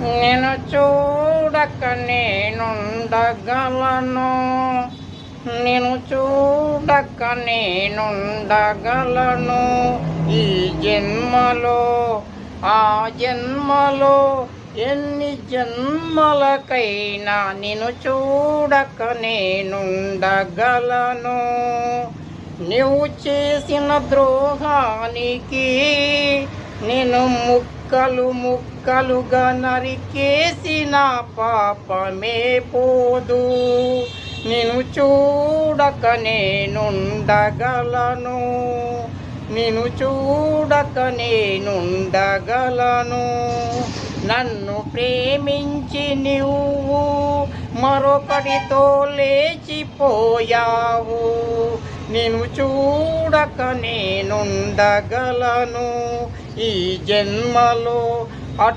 నేను చూడక నేనుండగలను. నేను చూడక నేనుండగలను. ఈ జన్మలో ఆ జన్మలో ఎన్ని జన్మలకైనా నేను చూడక నేనుండగలను. నువ్వు చేసిన ద్రోహానికి నేను ముక్కలు ముక్కలుగా నరికేసిన పాపమే పోదు. నేను చూడక నేనుండగలను. నేను చూడక నేనుండగలను. నన్ను ప్రేమించి నువ్వు మరొకటితో లేచిపోయావు. నేను చూడక నేనుండగలను. ఈ జన్మలో అట్